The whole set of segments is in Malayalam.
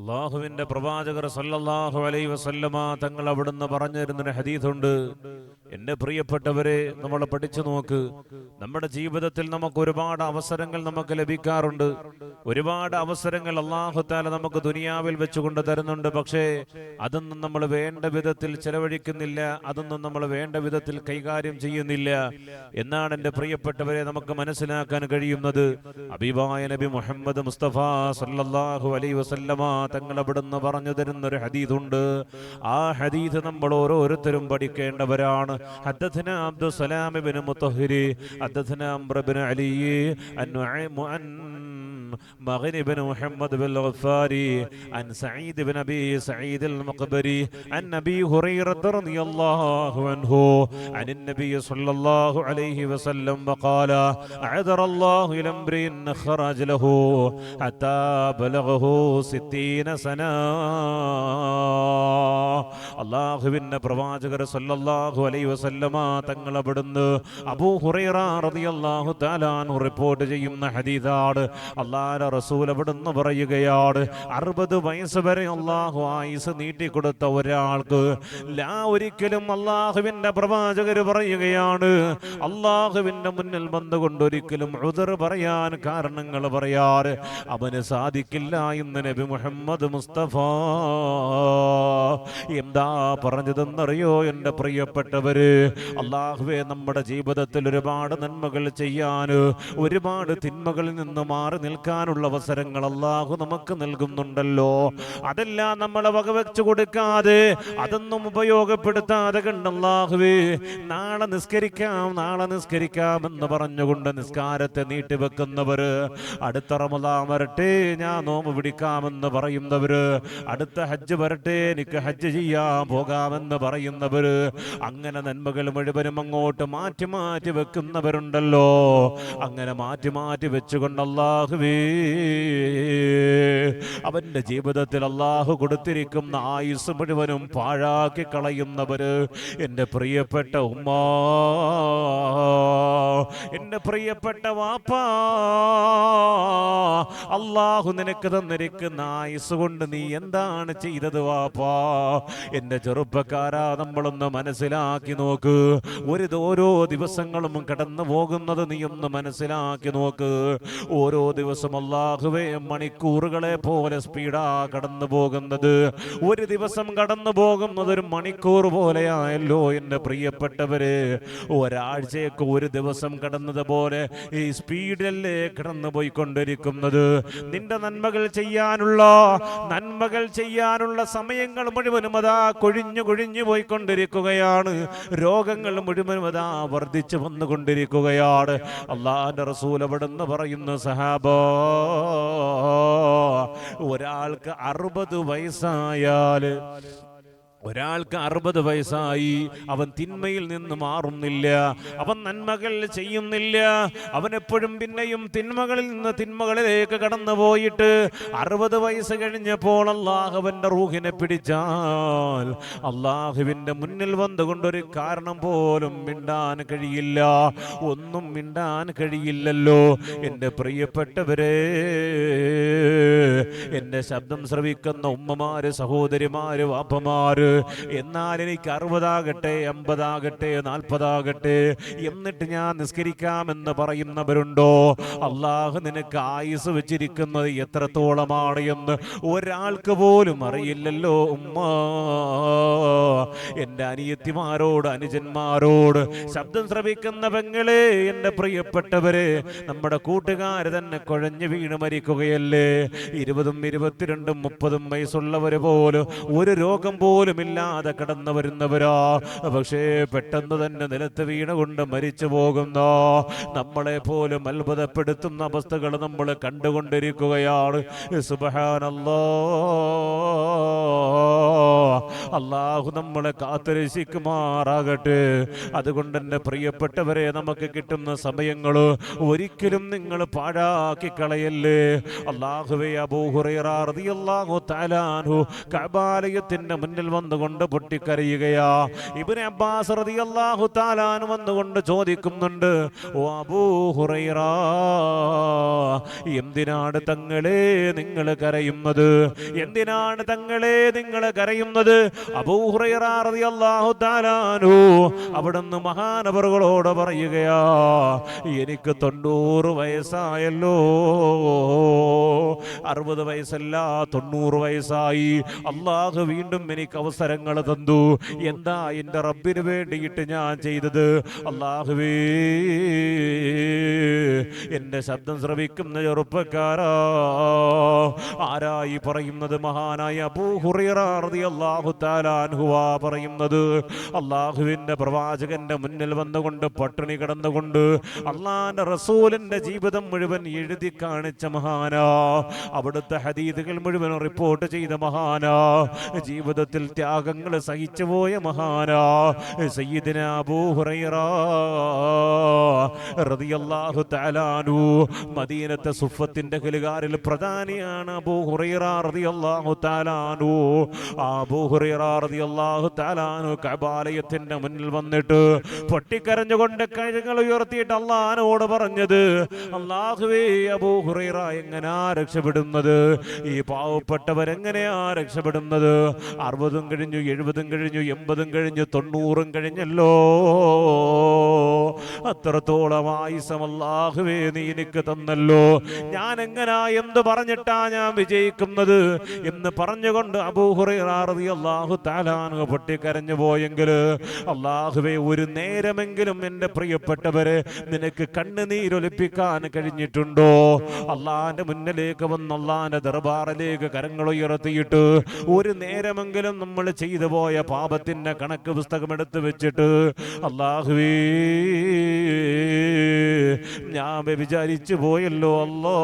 അള്ളാഹുവിന്റെ പ്രവാചകർ സല്ലല്ലാഹു അലൈ വസല്ലമ തങ്ങൾ അവിടുന്ന് പറഞ്ഞു തരുന്നൊരു ഹദീസുണ്ട്. എന്റെ പ്രിയപ്പെട്ടവരെ നമ്മൾ പഠിച്ചു നോക്ക്. നമ്മുടെ ജീവിതത്തിൽ നമുക്ക് ഒരുപാട് അവസരങ്ങൾ നമുക്ക് ലഭിക്കാറുണ്ട്. ഒരുപാട് അവസരങ്ങൾ അള്ളാഹുത്താല നമുക്ക് ദുനിയാവിൽ വെച്ചുകൊണ്ട് തരുന്നുണ്ട്. പക്ഷേ അതൊന്നും നമ്മൾ വേണ്ട വിധത്തിൽ ചെലവഴിക്കുന്നില്ല. അതൊന്നും നമ്മൾ വേണ്ട വിധത്തിൽ കൈകാര്യം ചെയ്യുന്നില്ല. എന്നാണ് എന്റെ പ്രിയപ്പെട്ടവരെ നമുക്ക് മനസ്സിലാക്കാൻ കഴിയുന്നത്. അബീബായ നബി മുഹമ്മദ് മുസ്തഫ സല്ലാഹു അലൈ വസല്ലമ തങ്ങൾ അവിടുന്ന് പറഞ്ഞു തരുന്ന ഒരു ഹദീദുണ്ട് ആ ഹദീദ് നമ്മൾ ഓരോരുത്തരും പഠിക്കേണ്ടവരാണ്. حدثنا عبد السلام بن مطهر حدثنا عمرو بن علي النعيم عن مغن بن محمد بن الغفاري عن سعيد بن أبي سعيد المقبري عن أبي هريرة رضي الله عنه عن النبي صلى الله عليه وسلم وقال اعذر الله إلى امرئ خرج له حتى بلغه ستين سنة അള്ളാഹുവിന്റെ പ്രവാചകർ സല്ലല്ലാഹു അലൈ വസല്ലമ തങ്ങൾ അവിടുന്ന് അബൂ ഹുറൈറ റളിയല്ലാഹു തആലാൻ റിപ്പോർട്ട് ചെയ്യുന്ന ഹദീസാണ്. അള്ളാഹ റസൂൽ അവിടുന്ന് പറയുകയാണ് അറുപത് വയസ്സ് വരെ അള്ളാഹു ആയുസ് നീട്ടിക്കൊടുത്ത ഒരാൾക്ക് ലാ ഒരിക്കലും അള്ളാഹുവിന്റെ പ്രവാചകർ പറയുകയാണ് അള്ളാഹുവിന്റെ മുന്നിൽ വന്നുകൊണ്ട് ഒരിക്കലും ഉദർ പറയാൻ കാരണങ്ങൾ പറയാറ് അവന് സാധിക്കില്ല എന്ന് നബി മുഹമ്മദ് മുസ്തഫ. എന്താ പറഞ്ഞതെന്നറിയോ എന്റെ പ്രിയപ്പെട്ടവര്? അള്ളാഹുവെ നമ്മുടെ ജീവിതത്തിൽ ഒരുപാട് നന്മകൾ ചെയ്യാൻ ഒരുപാട് തിന്മകളിൽ നിന്ന് മാറി നിൽക്കാനുള്ള അവസരങ്ങൾ അള്ളാഹു നമുക്ക് നൽകുന്നുണ്ടല്ലോ. അതെല്ലാം നമ്മളെ വകവെച്ചു കൊടുക്കാതെ അതൊന്നും ഉപയോഗപ്പെടുത്താതെ കണ്ട് അള്ളാഹുവേ നാളെ നിസ്കരിക്കാം നാളെ നിസ്കരിക്കാം എന്ന് പറഞ്ഞുകൊണ്ട് നിസ്കാരത്തെ നീട്ടിവെക്കുന്നവര് അടുത്ത റമദാൻ വരട്ടെ ഞാൻ നോമ്പ് പിടിക്കാമെന്ന് പറയുന്നവര് അടുത്ത ഹജ്ജ് വരട്ടെ എനിക്ക് ഹജ്ജ് ചെയ്യാൻ പോകാമെന്ന് പറയുന്നവര് അങ്ങനെ നന്മകൾ മുഴുവനും അങ്ങോട്ട് മാറ്റി മാറ്റി വെക്കുന്നവരുണ്ടല്ലോ. അങ്ങനെ മാറ്റി മാറ്റി വെച്ചുകൊണ്ട് അള്ളാഹുവേ അവന്റെ ജീവിതത്തിൽ അള്ളാഹു കൊടുത്തിരിക്കുന്ന ആയുസ് മുഴുവനും പാഴാക്കി കളയുന്നവര് എന്റെ പ്രിയപ്പെട്ട ഉമ്മ എന്റെ പ്രിയപ്പെട്ട വാപ്പാ അള്ളാഹു നിനക്ക് തന്നിരിക്കുന്ന ആയുസ് കൊണ്ട് നീ എന്താണ് ചെയ്തത് വാപ്പാ? എന്റെ ചെറുപ്പക്കാരാ നമ്മളൊന്ന് മനസ്സിലാക്കി നോക്ക്. ഒരു ഓരോ ദിവസങ്ങളും കടന്നു പോകുന്നത് നീ ഒന്ന് മനസ്സിലാക്കി നോക്ക്. ഓരോ ദിവസം അള്ളാഹുവേ മണിക്കൂറുകളെ പോലെ സ്പീഡാ കടന്നു പോകുന്നത്. ഒരു ദിവസം കടന്നു പോകുന്നത് ഒരു മണിക്കൂർ പോലെയായല്ലോ എന്റെ പ്രിയപ്പെട്ടവര്. ഒരാഴ്ചയൊക്കെ ഒരു ദിവസം കടന്നത് പോലെ ഈ സ്പീഡല്ലേ കടന്നു പോയിക്കൊണ്ടിരിക്കുന്നത്. നിന്റെ നന്മകൾ ചെയ്യാനുള്ള നന്മകൾ ചെയ്യാനുള്ള സമയങ്ങൾ മുഴുവനും അതാ കൊഴിഞ്ഞു കൊഴിഞ്ഞു പോയിക്കൊണ്ടിരിക്കുകയാണ്. രോഗങ്ങൾ മുഴുവനും അതാ വർദ്ധിച്ചു വന്നുകൊണ്ടിരിക്കുകയാണ്. അള്ളാന്റെ റസൂൽ അവിടുന്ന് പറയുന്നു സഹാബോ ഒരാൾക്ക് അറുപത് വയസ്സായാൽ ഒരാൾക്ക് അറുപത് വയസ്സായി. അവൻ തിന്മയിൽ നിന്ന് മാറുന്നില്ല. അവൻ നന്മകൾ ചെയ്യുന്നില്ല. അവൻ എപ്പോഴും പിന്നെയും തിന്മകളിൽ നിന്ന് തിന്മകളിലേക്ക് കടന്നു പോയിട്ട് അറുപത് വയസ്സ് കഴിഞ്ഞപ്പോൾ അള്ളാഹുവിന്റെ റൂഹിനെ പിടിച്ചാൽ അള്ളാഹുവിന്റെ മുന്നിൽ വന്നുകൊണ്ടൊരു കാരണം പോലും മിണ്ടാൻ കഴിയില്ല. ഒന്നും മിണ്ടാൻ കഴിയില്ലല്ലോ. എന്റെ പ്രിയപ്പെട്ടവരെ എന്റെ ശബ്ദം ശ്രവിക്കുന്ന ഉമ്മമാര് സഹോദരിമാര് വാപ്പമാര് എന്നാൽ എനിക്ക് അറുപതാകട്ടെ എൺപതാകട്ടെ നാൽപ്പതാകട്ടെ എന്നിട്ട് ഞാൻ നിസ്കരിക്കാമെന്ന് പറയുന്നവരുണ്ടോ? അള്ളാഹു നിനക്ക് ആയുസ് വെച്ചിരിക്കുന്നത് എത്രത്തോളമാണ് എന്ന് ഒരാൾക്ക് പോലും അറിയില്ലല്ലോ ഉമ്മ. എന്റെ അനിയത്തിമാരോട് അനുജന്മാരോട് ശബ്ദം ശ്രവിക്കുന്ന പെങ്ങളെ എന്റെ പ്രിയപ്പെട്ടവരെ നമ്മുടെ കൂട്ടുകാര് തന്നെ കുഴഞ്ഞു വീണ് മരിക്കുകയല്ലേ? ഇരുപതും ഇരുപത്തിരണ്ടും മുപ്പതും വയസ്സുള്ളവര് പോലും ഒരു രോഗം പോലും ഇല്ലാതെ കടന്നു വരുന്നവരോ. പക്ഷേ പെട്ടെന്ന് തന്നെ നിലത്ത് വീണുകൊണ്ട് മരിച്ചു പോകുന്ന? നമ്മളെ പോലും അത്ഭുതപ്പെടുത്തുന്ന അവസ്ഥകൾ നമ്മൾ കണ്ടുകൊണ്ടിരിക്കുകയാണ്. സുബഹാനല്ലോ. അള്ളാഹു നമ്മളെ കാത്തുരക്ഷിക്കുമാറാകട്ടെ. അതുകൊണ്ട് തന്നെ പ്രിയപ്പെട്ടവരെ നമുക്ക് കിട്ടുന്ന സമയങ്ങൾ ഒരിക്കലും നിങ്ങൾ പാഴാക്കി കളയല്ലേ? അള്ളാഹുവെ അൻഹു കഅബാലയത്തിന്റെ മുന്നിൽ വന്നുകൊണ്ട് പൊട്ടിക്കരയുകയാ. ഇബ്നു അബ്ബാസ് റളിയല്ലാഹു തആല വന്നുകൊണ്ട് ചോദിക്കുന്നുണ്ട് ഓ അബൂ ഹുറൈറ എന്തിനാണ് തങ്ങളെ നിങ്ങൾ കരയുന്നത്? എന്തിനാണ് തങ്ങളെ നിങ്ങൾ കരയുന്നത്? അബൂഹുറൈറ റളിയല്ലാഹു തആല താലാനു അവിടുന്ന് മഹാനവറുകളോട് പറയുകയാ എനിക്ക് തൊണ്ണൂറ് വയസ്സായല്ലോ. അറുപത് വയസ്സല്ല തൊണ്ണൂറ് വയസ്സായി. അള്ളാഹു വീണ്ടും എനിക്ക് അവസരങ്ങൾ തന്നു. എന്താ എന്റെ റബ്ബിന് വേണ്ടിയിട്ട് ഞാൻ ചെയ്തത്? അള്ളാഹുവേ എന്റെ ശബ്ദം ശ്രവിക്കുന്ന ചെറുപ്പക്കാരാ ആരായി പറയുന്നത് മഹാനായ അബൂഹുറിയാഹു താലാൻഹുവാ പറയുന്നത്? അള്ളാഹുവിന്റെ പ്രവാചകന്റെ മുന്നിൽ വന്നുകൊണ്ട് പട്ടിണി കിടന്നുകൊണ്ട് അള്ളാന്റെ റസൂലിന്റെ ജീവിതം മുഴുവൻ എഴുതി കാണിച്ച മഹാന അവിടുത്തെ ഹദീദുകൾ മുഴുവൻ റിപ്പോർട്ട് ചെയ്ത മഹാന ജീവിതത്തിൽ ത്യാഗങ്ങൾ സഹിച്ചുപോയ മഹാനാ സയ്യിദിന അബൂ ഹുറൈറ റളിയല്ലാഹു തആലാനു മദീനത്തെ സുഫത്തിന്റെ കലുകാരിൽ പ്രധാനിയാണ് അബൂ ഹുറൈറ റളിയല്ലാഹു തആലാനു ആ അബൂ ഹുറൈറ റളിയല്ലാഹു തആലാനു കഅബാലയത്തിന്റെ മുന്നിൽ വന്നിട്ട് പൊട്ടിക്കരഞ്ഞുകൊണ്ട് കഴുകൾ ഉയർത്തിയിട്ട് അള്ളഹാനോട് പറഞ്ഞത് അള്ളാഹുവേ അബൂ ഹുറൈറ എങ്ങനെ രക്ഷപ്പെടുന്നത്? ഈ പാവപ്പെട്ടവരെങ്ങനെയാ രക്ഷപ്പെടുന്നത്? അറുപതും കഴിഞ്ഞു എഴുപതും കഴിഞ്ഞു എൺപതും കഴിഞ്ഞു തൊണ്ണൂറും കഴിഞ്ഞല്ലോ. അത്രത്തോളം ആയുസം അല്ലാഹുവേ നീ എനിക്ക് തന്നല്ലോ. ഞാൻ എങ്ങനാ എന്ത് പറഞ്ഞിട്ടാ ഞാൻ വിജയിക്കുന്നത് എന്ന് പറഞ്ഞുകൊണ്ട് അബൂഹുറി അള്ളാഹു താലാനു പൊട്ടിക്കരഞ്ഞു പോയെങ്കിൽ അള്ളാഹുവേ ഒരു നേരമെങ്കിലും എന്റെ പ്രിയപ്പെട്ടവരെ നിനക്ക് കണ്ണുനീരൊലിപ്പിക്കാൻ കഴിഞ്ഞിട്ടുണ്ടോ? അള്ളാന്റെ മുന്നിലേക്ക് വന്ന് അള്ളാന്റെ ദർബാറിലേക്ക് കരങ്ങൾ ഉയർത്തിയിട്ട് ഒരു നേരമെങ്കിലും നമ്മൾ ചെയ്തു പോയ പാപത്തിന്റെ കണക്ക് പുസ്തകം എടുത്തു വെച്ചിട്ട് അള്ളാഹുവേ ഞാൻ വിചാരിച്ചു പോയല്ലോ അല്ലോ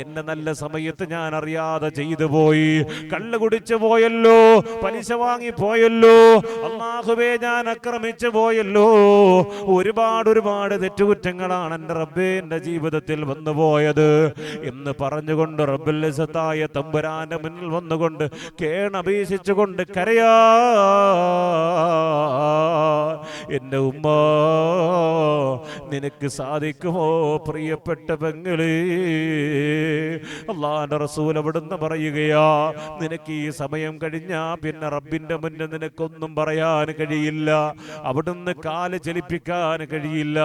എന്നെ നല്ല സമയത്ത് ഞാൻ അറിയാതെ ചെയ്തു പോയി. കള്ള് കുടിച്ചു പോയല്ലോ പലിശ വാങ്ങി പോയല്ലോ. അള്ളാഹുബേ ഞാൻ അക്രമിച്ചു പോയല്ലോ. ഒരുപാട് ഒരുപാട് തെറ്റുകുറ്റങ്ങളാണ് എന്റെ റബ്ബേ എന്റെ ജീവിതത്തിൽ വന്നു പോയത്. എന്ന് പറഞ്ഞുകൊണ്ട് റബ്ബുല്ലസത്തായ തമ്പുരാന്റെ മുന്നിൽ വന്നുകൊണ്ട് കേണപേക്ഷിച്ചുകൊണ്ട് കരയാ. എന്റെ ഉമ്മ നിനക്ക് സാധിക്കുമോ പ്രിയപ്പെട്ട പെങ്ങളേ? അള്ളാന്റെ റസൂൽ അവിടുന്ന് പറയുകയാ നിനക്ക് ഈ സമയം കഴിഞ്ഞാ പിന്നെ റബ്ബിന്റെ മുന്നിൽ നിനക്കൊന്നും പറയാൻ കഴിയില്ല. അവിടുന്ന് കാൽ ചലിപ്പിക്കാൻ കഴിയില്ല.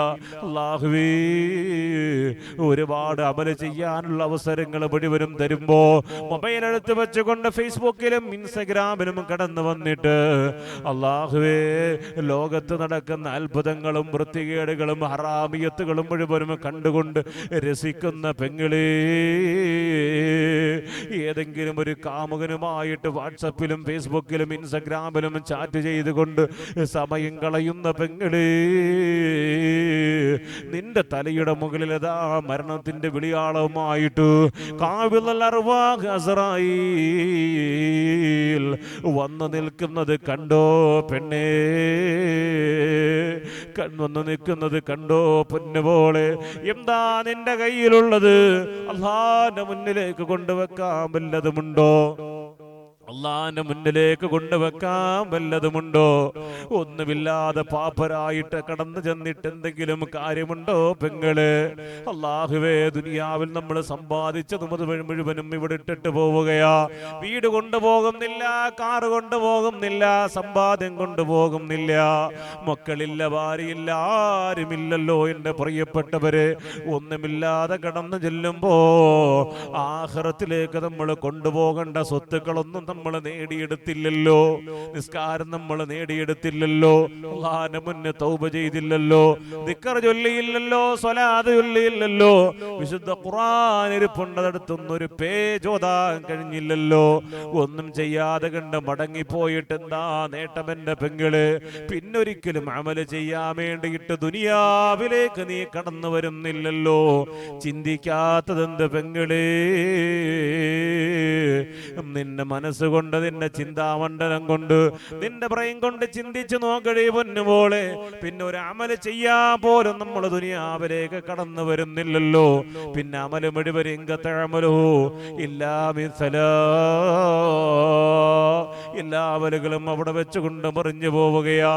അള്ളാഹുവേ ഒരുപാട് അമൽ ചെയ്യാനുള്ള അവസരങ്ങൾ മുഴുവനും തരുമ്പോ മൊബൈൽ എടുത്ത് വെച്ചുകൊണ്ട് ഫേസ്ബുക്കിലും ഇൻസ്റ്റഗ്രാമിലും കടന്നു വന്നിട്ട് അള്ളാഹുവേ ലോകത്ത് നടക്കുന്ന അത്ഭുതങ്ങളും വൃത്തികേടുകളും ഹറാമിയത്തുകളും മുഴുവനും കണ്ടുകൊണ്ട് രസിക്കുന്ന പെങ്ങളേ ഏതെങ്കിലും ഒരു കാമുകനുമായിട്ട് വാട്സപ്പിലും ഫേസ്ബുക്കിലും ഇൻസ്റ്റഗ്രാമിലും ചാറ്റ് ചെയ്തുകൊണ്ട് സമയം കളയുന്ന പെങ്ങളേ നിന്റെ തലയുടെ മുകളിൽ അതാ മരണത്തിന്റെ വിളിയാളവുമായിട്ട് വന്നു നിൽക്കുന്നത് കണ്ടോ പെണ്ണേ? വന്നു നിൽക്കുന്നത് കണ്ടോ പൊന്നുപോലെ എന്താ നിന്റെ കയ്യിലുള്ളത്? അള്ളാന്റെ മുന്നിലേക്ക് കൊണ്ടുവെക്കാൻ വല്ലതുമുണ്ടോ? അള്ളാന്റെ മുന്നിലേക്ക് കൊണ്ടുവെക്കാൻ വല്ലതുമുണ്ടോ? ഒന്നുമില്ലാതെ പാപ്പരായിട്ട് കടന്നു ചെന്നിട്ട് എന്തെങ്കിലും കാര്യമുണ്ടോ പെങ്ങൾ? അള്ളാഹുവേ ദുനിയാവിൽ നമ്മൾ സമ്പാദിച്ചതും മുഴുവനും ഇവിടെ ഇട്ടിട്ട് പോവുകയാ. വീട് കൊണ്ടുപോകുന്നില്ല കാറ് കൊണ്ടുപോകുന്നില്ല സമ്പാദ്യം കൊണ്ടുപോകുന്നില്ല. മക്കളില്ല ഭാര്യയില്ല ആരുമില്ലല്ലോ എന്റെ പ്രിയപ്പെട്ടവര്. ഒന്നുമില്ലാതെ കടന്നു ചെല്ലുമ്പോ ആഹ്റത്തിലേക്ക് നമ്മൾ കൊണ്ടുപോകേണ്ട സ്വത്തുക്കളൊന്നും നമ്മൾ നേടിയെടുത്തില്ലല്ലോ. നിസ്കാരം നമ്മൾ നേടിയെടുത്തില്ലല്ലോ. അള്ളാന്റെ മുന്നേ തൗബ ചെയ്തില്ലല്ലോ. ദിക്കർ ചൊല്ലിയില്ലല്ലോ. സ്വലാത് ചൊല്ലിയില്ലല്ലോ. വിശുദ്ധ ഖുർആൻ ഒരു പേജ് ഓതാൻ കഴിഞ്ഞില്ലല്ലോ. ഒന്നും ചെയ്യാതെ കണ്ട് മടങ്ങിപ്പോയിട്ട് എന്താ നേട്ടം എന്റെ പെങ്ങൾ? പിന്നൊരിക്കലും അമൽ ചെയ്യാൻ വേണ്ടിയിട്ട് ദുനിയാവിലേക്ക് നീ കടന്നു വരുന്നില്ലല്ലോ. ചിന്തിക്കാത്തതെന്ത് പെങ്ങളേ? നിന്റെ മനസ്സുകൊണ്ട് നിന്റെ ചിന്താമണ്ഡലം കൊണ്ട് നിന്റെ ബ്രെയിൻ കൊണ്ട് ചിന്തിച്ചു നോക്കടേ പൊന്നുപോലെ പിന്നെ ഒരു അമൽ ചെയ്യാ പോലും നമ്മൾ ദുനിയാവിലേക്ക് കടന്നു വരുന്നില്ലല്ലോ. പിന്നെ അമൽ മുഴുവൻ ഇങ്കത്തെ അമലോ ഇല്ലാ മിസലാ. എല്ലാ അമലുകളും അവിടെ വെച്ചുകൊണ്ട് മറിഞ്ഞു പോവുകയാ.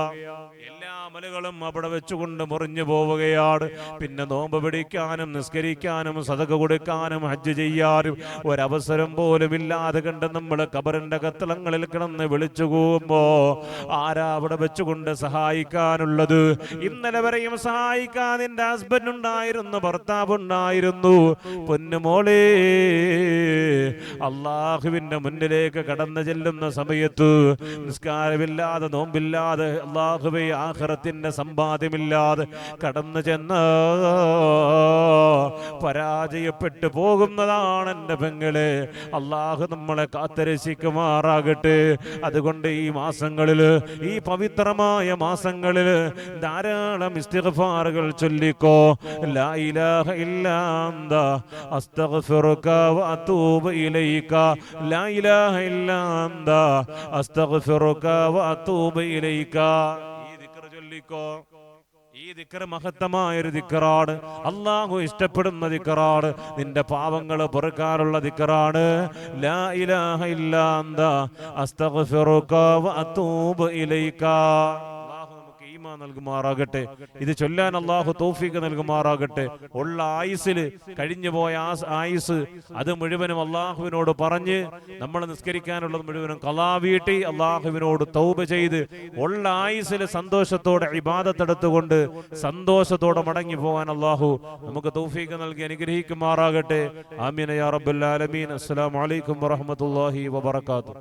അമലുകളും അവിടെ വെച്ചുകൊണ്ട് മുറിഞ്ഞു പോവുകയാണ്. പിന്നെ നോമ്പ് പിടിക്കാനും നിസ്കരിക്കാനും സതക കൊടുക്കാനും ഹജ്ജ് ചെയ്യാനും ഒരവസരം പോലും ഇല്ലാതെ കണ്ട് നമ്മൾ കബറിന്റെ കത്തളങ്ങളിൽ കിടന്ന് വിളിച്ചു പോകുമ്പോ ആരാ അവിടെ വെച്ചുകൊണ്ട് സഹായിക്കാനുള്ളത്? ഇന്നലെ വരെയും സഹായിക്കാൻ നിന്റെ ഹസ്ബൻഡ് ഉണ്ടായിരുന്നു ഭർത്താവ് ഉണ്ടായിരുന്നു. പൊന്നുമോളേ അള്ളാഹുവിന്റെ മുന്നിലേക്ക് കടന്നു ചെല്ലുന്ന സമയത്ത് നിസ്കാരമില്ലാതെ നോമ്പില്ലാതെ അള്ളാഹുവെ ആഖിറത്തിന്റെ സമ്പാദ്യമില്ലാതെ കടന്നു ചെന്ന് പരാജയപ്പെട്ടു പോകുന്നതാണ് എന്റെ പെങ്ങളെ. അള്ളാഹു നമ്മളെ കാത്തരശിക്കുമാറാകട്ടെ അതുകൊണ്ട് ഈ മാസങ്ങളിൽ ഈ പവിത്രമായ മാസങ്ങളിൽ ധാരാളം ഇസ്തിഫാറുകൾ ചൊല്ലിക്കോ. ലാ ഇലാഹ ഇല്ലാ അന്ത. അസ്തഗ്ഫിറുക വഅതൂബു ഇലൈക. വഅതൂബു ഇലൈക. ചൊല്ലിക്കോ. ഈ ദിക്കർ മഹത്തമായൊരു ദിക്കറാണ്. അള്ളാഹു ഇഷ്ടപ്പെടുന്ന ദിക്കറാണ്. നിന്റെ പാവങ്ങൾ പൊറുക്കാനുള്ള ദിക്കറാണ്. ലാ ഇലാഹ ഇല്ലാ അന്ത വ ഇലൈക. നൽകുമാറാകട്ടെ. ഇത് ചൊല്ലാൻ അള്ളാഹു തൗഫീഖ് നൽകുമാറാകട്ടെ. ഉള്ള ആയുസിൽ കഴിഞ്ഞു പോയ ആയുസ് അത് മുഴുവനും അള്ളാഹുവിനോട് പറഞ്ഞ് നമ്മൾ നിസ്കരിക്കാനുള്ളത് മുഴുവനും കലാ വീട്ടി അള്ളാഹുവിനോട് തൗബ ചെയ്ത് ഉള്ള ആയുസിൽ സന്തോഷത്തോടെ ഇബാദത്തെടുത്തുകൊണ്ട് സന്തോഷത്തോടെ മടങ്ങി പോകാൻ അള്ളാഹു നമുക്ക് തൗഫീഖ് നൽകി അനുഗ്രഹിക്കുമാറാകട്ടെ. ആമീന യാ റബ്ബൽ ആലമീൻ. അസ്സലാമു അലൈക്കും വറഹ്മത്തുള്ളാഹി വബറകാതുഹു.